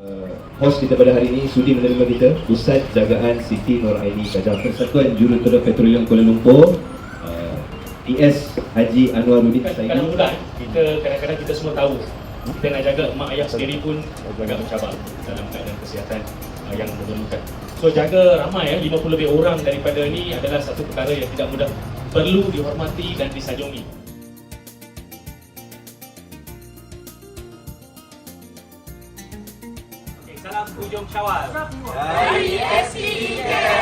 Uh, host kita pada hari ini sudi menerima kita Pusat Jagaan Siti Noraini Kajang Persatuan Jurutera Petroleum Kuala Lumpur uh, TS Haji Anwaruddin Kan Saidi kadang-kadang kita kadang-kadang kita semua tahu kita nak jaga mak ayah sendiri pun agak mencabar dalam keadaan kesihatan uh, yang memerlukan. So jaga ramai ya 50 lebih orang daripada ni adalah satu perkara yang tidak mudah. Perlu dihormati dan disanjungi. Salam hujung syawal. Dari SPK.